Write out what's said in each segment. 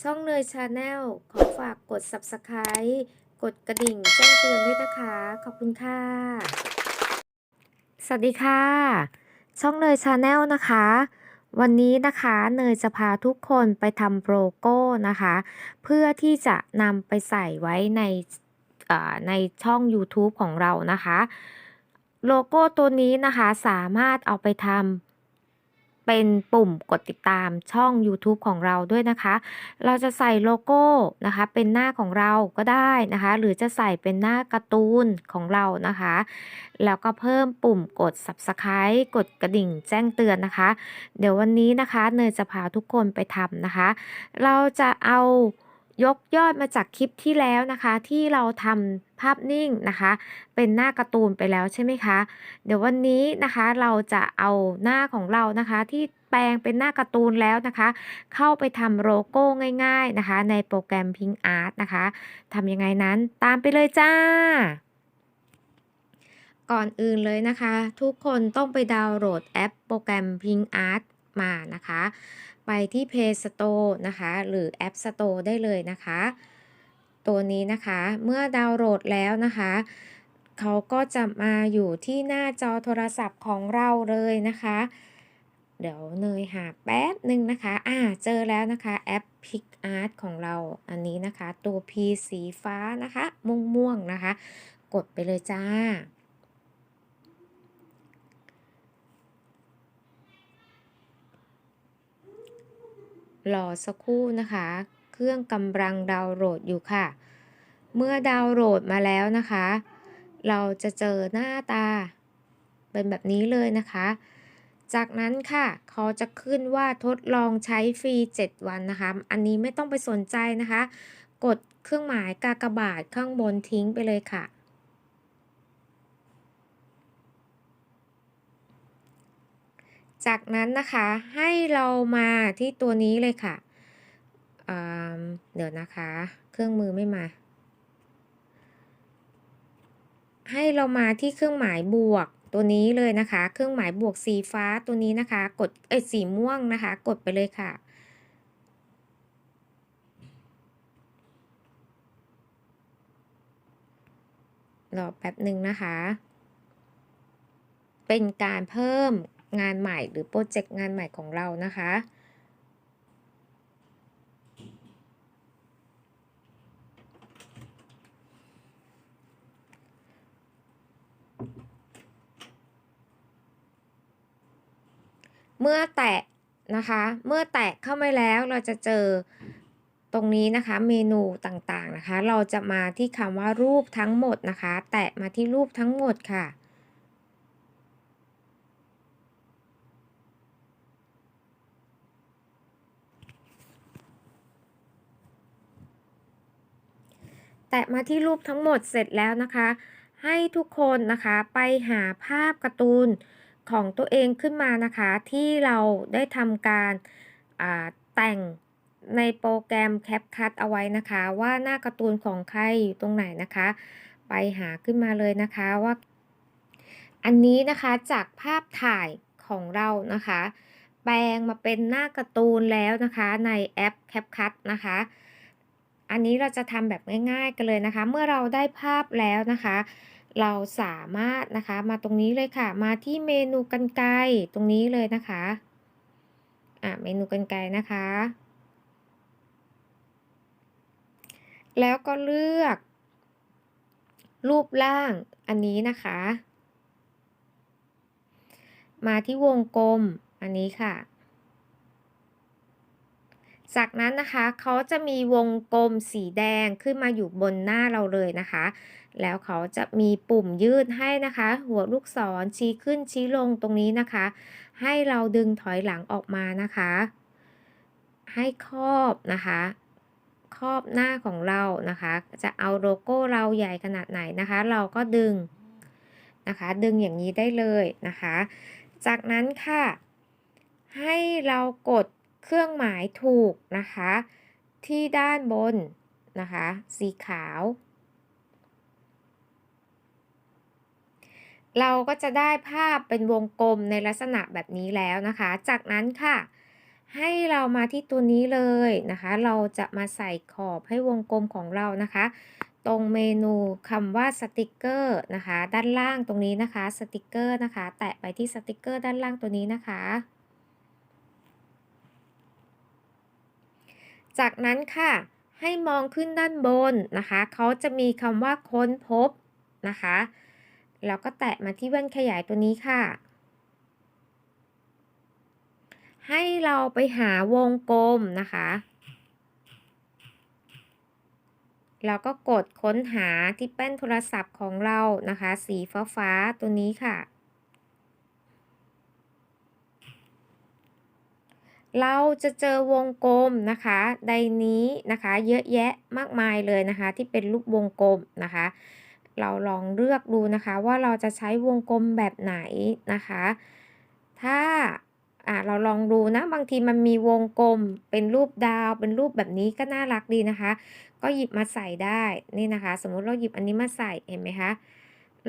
ช่องเนยชาแนลขอฝากกด Subscribe กดกระดิ่งแจ้งเตือนด้วยนะคะ ขอบคุณค่ะ สวัสดีค่ะ ช่องเนยชาแนลนะคะ วันนี้นะคะเนยจะพาทุกคนไปทำโลโก้นะคะ เพื่อที่จะนำไปใส่ไว้ในในช่อง YouTube ของเรานะคะ โลโก้ตัวนี้นะคะสามารถเอาไปทำ เป็นปุ่มกดติดตามช่อง YouTube ของเราด้วยนะคะ เราจะใส่โลโก้นะคะ เป็นหน้าของเราก็ได้นะคะ หรือจะใส่เป็นหน้าการ์ตูนของเรานะคะ แล้วก็เพิ่มปุ่มกด Subscribe กดกระดิ่งแจ้งเตือนนะคะ เดี๋ยววันนี้นะคะเนยจะพาทุกคนไปทำนะคะ เราจะเอา ยกยอดมาจากคลิปที่แล้วนะคะ ที่เราทำภาพนิ่งนะคะ เป็นหน้าการ์ตูนไปแล้วใช่ไหมคะ เดี๋ยววันนี้นะคะเราจะเอาหน้าของเรานะคะ ที่แปลงเป็นหน้าการ์ตูนแล้วนะคะ เข้าไปทำโลโก้ง่ายๆนะคะ ในโปรแกรม Pink Art นะคะทำยังไงนั้นตามไปเลยจ้าก่อนอื่นเลยนะคะ ทุกคนต้องไปดาวน์โหลดแอปโปรแกรม Pink Art มานะคะ ไปที่ Play Store นะคะ หรือ App Store ได้เลยนะคะ ตัวนี้นะคะ เมื่อดาวน์โหลดแล้วนะคะ เขาก็จะมาอยู่ที่หน้าจอโทรศัพท์ของเราเลยนะคะ เดี๋ยวเนยหาแป๊บหนึ่งนะคะ อ่า เจอแล้วนะคะแอป Pic Art ของเรา อันนี้นะคะ ตัว P สีฟ้านะคะ ม่วงๆนะคะ กดไปเลยจ้า รอสักครู่นะคะ เครื่องกำลังดาวน์โหลดอยู่ค่ะ เมื่อดาวน์โหลดมาแล้วนะคะ เราจะเจอหน้าตา เป็นแบบนี้เลยนะคะ จากนั้นค่ะ เขาจะขึ้นว่าทดลองใช้ฟรี 7 วันนะคะ อันนี้ไม่ต้องไปสนใจนะคะ กดเครื่องหมายกากบาทข้างบนทิ้งไปเลยค่ะ จากนั้นนะคะให้เรามาที่ตัวนี้เลยค่ะอ่าเดี๋ยวนะคะ เครื่องมือไม่มา ให้เรามาที่เครื่องหมายบวกตัวนี้เลยนะคะ เครื่องหมายบวกสีฟ้าตัวนี้นะคะ กดเอ้สีม่วงนะคะ กดไปเลยค่ะรอแป๊บหนึ่งนะคะ เป็นการเพิ่ม งานใหม่หรือโปรเจกต์งานใหม่ของเรานะคะ เมื่อแตะนะคะ เมื่อแตะเข้ามาแล้วเราจะเจอตรงนี้นะคะเมนูต่างๆนะคะ เราจะมาที่คำว่ารูปทั้งหมดนะคะ แตะมาที่รูปทั้งหมดค่ะ แตะมาที่รูปทั้งหมดเสร็จแล้วนะคะ ให้ทุกคนนะคะไปหาภาพการ์ตูนของตัวเองขึ้นมานะคะ ที่เราได้ทำการแต่งในโปรแกรม CapCut เอาไว้นะคะ ว่าหน้าการ์ตูนของใครอยู่ตรงไหนนะคะ ไปหาขึ้นมาเลยนะคะว่า อันนี้นะคะจากภาพถ่ายของเรานะคะ แปลงมาเป็นหน้าการ์ตูนแล้วนะคะในแอป CapCut นะคะ อันนี้เราจะทำแบบง่าย ๆ กันเลยนะคะ เมื่อเราได้ภาพแล้วนะคะ เราสามารถนะคะมาตรงนี้เลยค่ะ มาที่เมนูกรรไกรตรงนี้เลยนะคะอะเมนูกรรไกรนะคะ แล้วก็เลือก รูปร่างอันนี้นะคะ มาที่วงกลมอันนี้ค่ะ จากนั้นนะคะเขาจะมีวงกลมสีแดงขึ้นมาอยู่บนหน้าเราเลยนะคะ แล้วเขาจะมีปุ่มยืดให้นะคะ หัวลูกศรชี้ขึ้นชี้ลงตรงนี้นะคะ ให้เราดึงถอยหลังออกมานะคะ ให้ครอบนะคะครอบหน้าของเรานะคะ จะเอาโลโก้เราใหญ่ขนาดไหนนะคะ เราก็ดึงนะคะ ดึงอย่างนี้ได้เลยนะคะ จากนั้นค่ะ ให้เรากด เครื่องหมายถูกนะคะ ที่ด้านบนนะคะ สีขาว เราก็จะได้ภาพเป็นวงกลมในลักษณะแบบนี้แล้วนะคะ จากนั้นค่ะ ให้เรามาที่ตัวนี้เลยนะคะ เราจะมาใส่ขอบให้วงกลมของเรานะคะ ตรงเมนูคำว่าสติกเกอร์นะคะ ด้านล่างตรงนี้นะคะ สติกเกอร์นะคะ แตะไปที่สติกเกอร์ด้านล่างตัวนี้นะคะ จากนั้นค่ะ ให้มองขึ้นด้านบนนะคะ เขาจะมีคำว่าค้นพบนะคะ แล้วก็แตะมาที่แว่นขยายตัวนี้ค่ะ ให้เราไปหาวงกลมนะคะแล้วก็กดค้นหาที่แป้นโทรศัพท์ของเรานะคะ สีฟ้าๆตัวนี้ค่ะ เราจะเจอวงกลมนะคะใดนี้นะคะเยอะแยะมากมายเลยนะคะ ที่เป็นรูปวงกลมนะคะ เราลองเลือกดูนะคะว่าเราจะใช้วงกลมแบบไหนนะคะ ถ้าอ่าเราลองดูนะบางทีมันมีวงกลมเป็นรูปดาวเป็นรูปแบบนี้ก็น่ารักดีนะคะ ก็หยิบมาใส่ได้นี่นะคะ สมมุติเราหยิบอันนี้มาใส่เห็นไหมคะ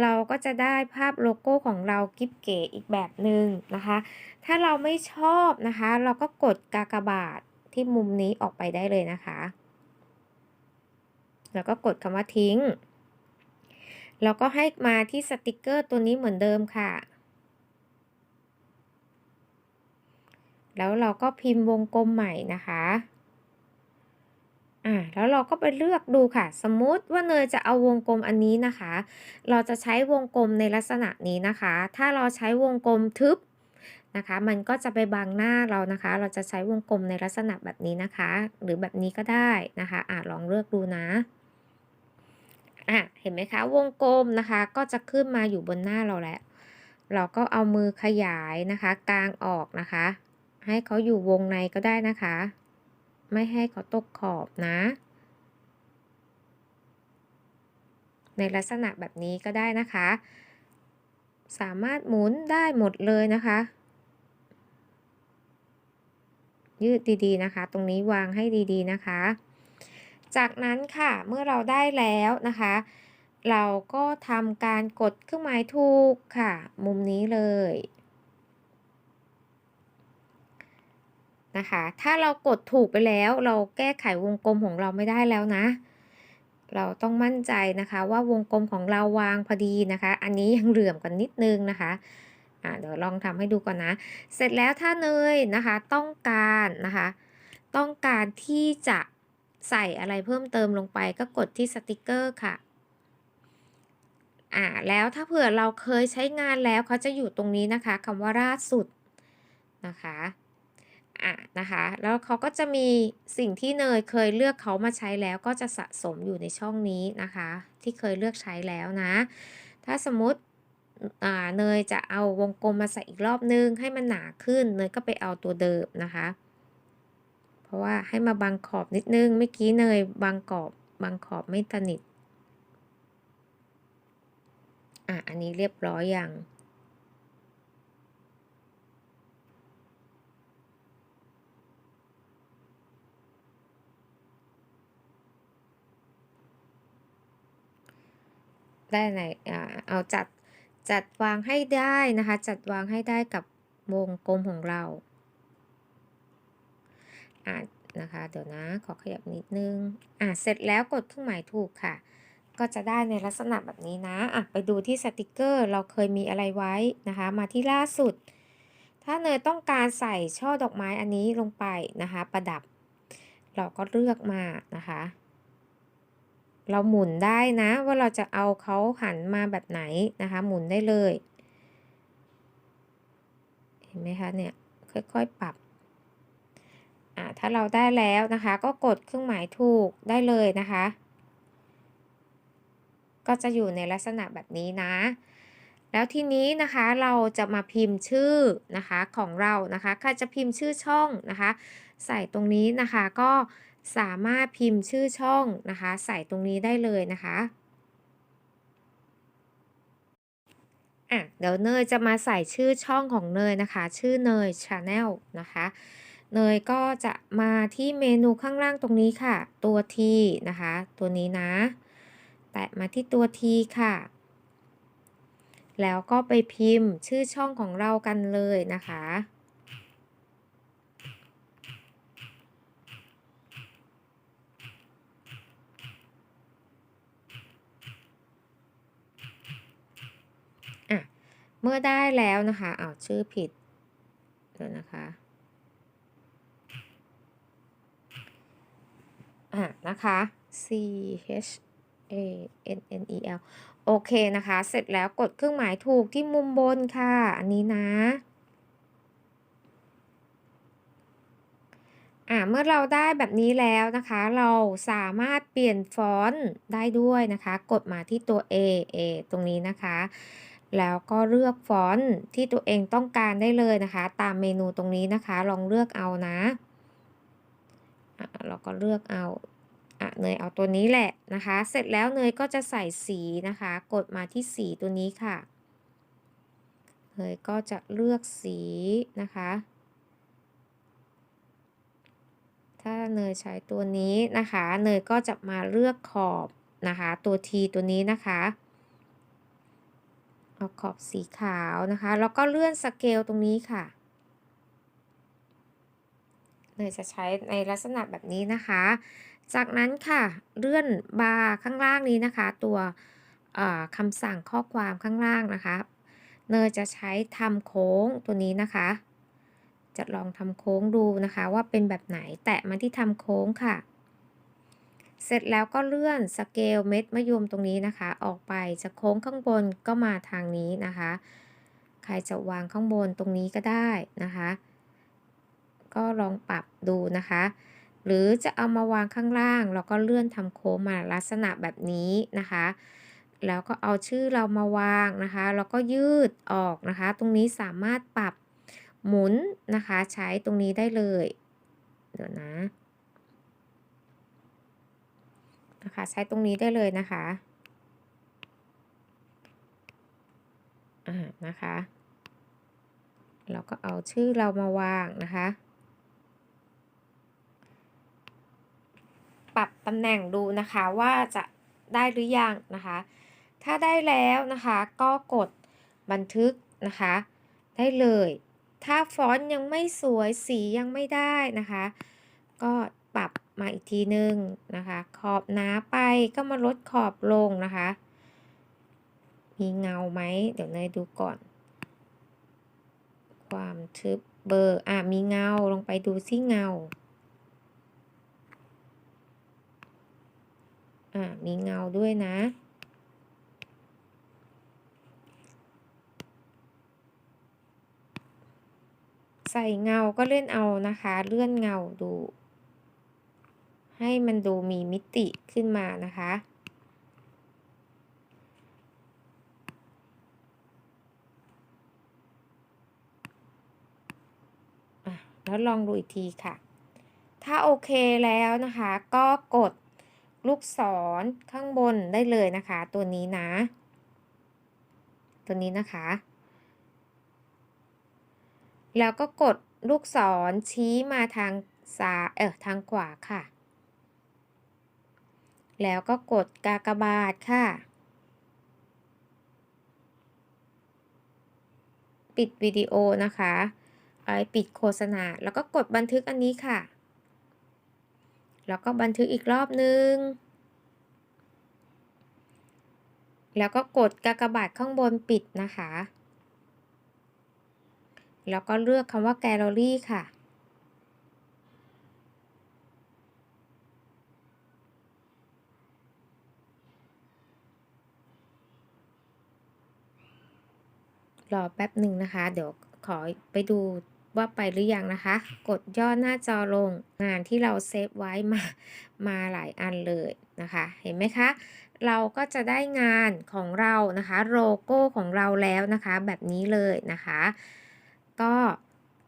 เราก็จะได้ภาพโลโก้ของเรากิ๊บเก๋อีกแบบหนึ่งนะคะ ถ้าเราไม่ชอบนะคะ เราก็กดกากบาทที่มุมนี้ออกไปได้เลยนะคะ แล้วก็กดคำว่าทิ้ง แล้วก็ให้มาที่สติกเกอร์ตัวนี้เหมือนเดิมค่ะ แล้วเราก็พิมพ์วงกลมใหม่นะคะ แล้วเราก็ไปเลือกดูค่ะ สมมติว่าเนยจะเอาวงกลมอันนี้นะคะ เราจะใช้วงกลมในลักษณะนี้นะคะ ถ้าเราใช้วงกลมทึบนะคะ มันก็จะไปบังหน้าเรานะคะ เราจะใช้วงกลมในลักษณะแบบนี้นะคะ หรือแบบนี้ก็ได้นะคะอ่าลองเลือกดูนะอะเห็นไหมคะ วงกลมนะคะ ก็จะขึ้นมาอยู่บนหน้าเราแล้ว เราก็เอามือขยายนะคะ กลางออกนะคะ ให้เขาอยู่วงในก็ได้นะคะ ไม่ให้เขาตกขอบนะ ในลักษณะแบบนี้ก็ได้นะคะ สามารถหมุนได้หมดเลยนะคะ ยืดดีๆนะคะ ตรงนี้วางให้ดีๆนะคะ จากนั้นค่ะเมื่อเราได้แล้วนะคะ เราก็ทำการกดเครื่องหมายถูกค่ะ มุมนี้เลย นะคะ ถ้าเรากดถูกไปแล้ว เราแก้ไขวงกลมของเราไม่ได้แล้วนะ เราต้องมั่นใจนะคะว่าวงกลมของเราวางพอดีนะคะ อันนี้ยังเหลื่อมกันนิดนึงนะคะอ่าเดี๋ยวลองทำให้ดูก่อนนะ เสร็จแล้วถ้าเนยนะคะต้องการนะคะ ต้องการที่จะใส่อะไรเพิ่มเติมลงไปก็กดที่สติกเกอร์ค่ะอ่าแล้วถ้าเผื่อเราเคยใช้งานแล้วเขาจะอยู่ตรงนี้นะคะคำว่าล่าสุดนะคะ อะนะคะ แล้วเขาก็จะมีสิ่งที่เนยเคยเลือกเขามาใช้แล้วก็จะสะสมอยู่ในช่องนี้นะคะ ที่เคยเลือกใช้แล้วนะ ถ้าสมมติเนยจะเอาวงกลมมาใส่อีกรอบนึงให้มันหนาขึ้น เนยก็ไปเอาตัวเดิมนะคะ เพราะว่าให้มาบังขอบนิดนึงเมื่อกี้เนยบังขอบบางขอบไม่สนิทอะอันนี้เรียบร้อยอย่าง ได้ไหนเอาจัดจัดวางให้ได้นะคะ จัดวางให้ได้กับวงกลมของเราอ่านะคะ เดี๋ยวนะขอขยับนิดนึงอ่าเสร็จแล้วกดเครื่องหมายถูกค่ะ ก็จะได้ในลักษณะแบบนี้นะอะไปดูที่สติกเกอร์เราเคยมีอะไรไว้นะคะ มาที่ล่าสุด ถ้าเนยต้องการใส่ช่อดอกไม้อันนี้ลงไปนะคะ ประดับ เราก็เลือกมานะคะ เราหมุนได้นะว่าเราจะเอาเขาหันมาแบบไหนนะคะ หมุนได้เลย เห็นไหมคะเนี่ยค่อยๆปรับอ่าถ้าเราได้แล้วนะคะ ก็กดเครื่องหมายถูกได้เลยนะคะ ก็จะอยู่ในลักษณะแบบนี้นะ แล้วทีนี้นะคะเราจะมาพิมพ์ชื่อนะคะของเรานะคะใครจะพิมพ์ชื่อช่องนะคะ ใส่ตรงนี้นะคะก็ สามารถพิมพ์ชื่อช่องนะคะ ใส่ตรงนี้ได้เลยนะคะอะเดี๋ยวเนยจะมาใส่ชื่อช่องของเนยนะคะ ชื่อเนยชาแนลนะคะ เนยก็จะมาที่เมนูข้างล่างตรงนี้ค่ะ ตัว T นะคะ ตัวนี้นะ แตะมาที่ตัว T ค่ะ แล้วก็ไปพิมพ์ชื่อช่องของเรากันเลยนะคะ เมื่อได้แล้วนะคะอ้าวชื่อผิดเดี๋ยวนะคะอะนะคะ C H A N N E L โอเคนะคะ เสร็จแล้วกดเครื่องหมายถูกที่มุมบนค่ะ อันนี้นะอ่าเมื่อเราได้แบบนี้แล้วนะคะ เราสามารถเปลี่ยนฟอนต์ได้ด้วยนะคะ กดมาที่ตัว A A ตรงนี้นะคะ แล้วก็เลือกฟอนต์ที่ตัวเองต้องการได้เลยนะคะ ตามเมนูตรงนี้นะคะ ลองเลือกเอานะเราก็เลือกเอาอเนยเอาตัวนี้แหละนะคะ เสร็จแล้วเนยก็จะใส่สีนะคะ กดมาที่สีตัวนี้ค่ะเนยก็จะเลือกสีนะคะ ถ้าเนยใช้ตัวนี้นะคะ เนยก็จะมาเลือกขอบนะคะ ตัว T ตัวนี้นะคะ เอาขอบสีขาวนะคะ แล้วก็เลื่อนสเกลตรงนี้ค่ะเนยจะใช้ในลักษณะแบบนี้นะคะ จากนั้นค่ะเลื่อนบาร์ข้างล่างนี้นะคะ ตัวคำสั่งข้อความข้างล่างนะคะ เนยจะใช้ทำโค้งตัวนี้นะคะ จะลองทำโค้งดูนะคะว่าเป็นแบบไหนแตะมาที่ทำโค้งค่ะ เสร็จแล้วก็เลื่อนสเกลเม็ดมะยมตรงนี้นะคะ ออกไปจะโค้งข้างบนก็มาทางนี้นะคะ ใครจะวางข้างบนตรงนี้ก็ได้นะคะ ก็ลองปรับดูนะคะ หรือจะเอามาวางข้างล่างแล้วก็เลื่อนทำโค้งมาลักษณะแบบนี้นะคะ แล้วก็เอาชื่อเรามาวางนะคะแล้วก็ยืดออกนะคะ ตรงนี้สามารถปรับหมุนนะคะ ใช้ตรงนี้ได้เลย เดี๋ยวนะ นะคะ ใช้ตรงนี้ได้เลยนะคะอ่านะคะ เราก็เอาชื่อเรามาวางนะคะ ปรับตำแหน่งดูนะคะว่าจะได้หรือยังนะคะ ถ้าได้แล้วนะคะก็กดบันทึกนะคะ ได้เลย ถ้าฟอนต์ยังไม่สวยสียังไม่ได้นะคะ ก็ ปรับมาอีกทีนึงนะคะ ขอบหนาไปก็มาลดขอบลงนะคะ มีเงาไหมเดี๋ยวเนยดูก่อน ความทึบเบอร์อะมีเงาลงไปดูที่เงาอ่ามีเงาด้วยนะใส่เงาก็เลื่อนเอานะคะ เลื่อนเงาดู ให้มันดูมีมิติขึ้นมานะคะ แล้วลองดูอีกทีค่ะ ถ้าโอเคแล้วนะคะก็กดลูกศรข้างบนได้เลยนะคะ ตัวนี้นะ ตัวนี้นะคะ แล้วก็กดลูกศรชี้มาทางซ้ายเออทางขวาค่ะ แล้วก็กดกากบาทค่ะ ปิดวิดีโอนะคะไอปิดโฆษณา แล้วก็กดบันทึกอันนี้ค่ะ แล้วก็บันทึกอีกรอบนึง แล้วก็กดกากบาทข้างบนปิดนะคะ แล้วก็เลือกคำว่าแกลเลอรี่ค่ะ รอแป๊บหนึ่งนะคะ เดี๋ยวขอไปดูว่าไปหรือยังนะคะ กดย่อหน้าจอลงงานที่เราเซฟไว้มามาหลายอันเลยนะคะ เห็นไหมคะ เราก็จะได้งานของเรานะคะโลโก้ของเราแล้วนะคะ แบบนี้เลยนะคะ ก็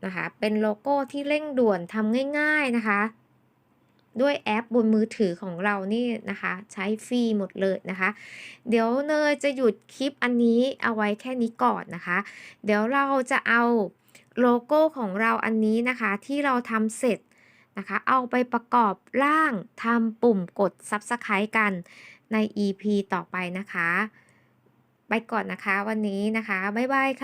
นะคะเป็นโลโก้ที่เร่งด่วนทำง่าย ๆนะคะ ด้วยแอปบนมือถือของเรานี่นะคะ ใช้ฟรีหมดเลยนะคะ เดี๋ยวเนยจะหยุดคลิปอันนี้เอาไว้แค่นี้ก่อนนะคะ เดี๋ยวเราจะเอาโลโก้ของเราอันนี้นะคะ ที่เราทำเสร็จนะคะ เอาไปประกอบร่างทำปุ่มกด Subscribe กันใน EP ต่อไปนะคะ ไปก่อนนะคะวันนี้นะคะ บ๊ายบายค่ะ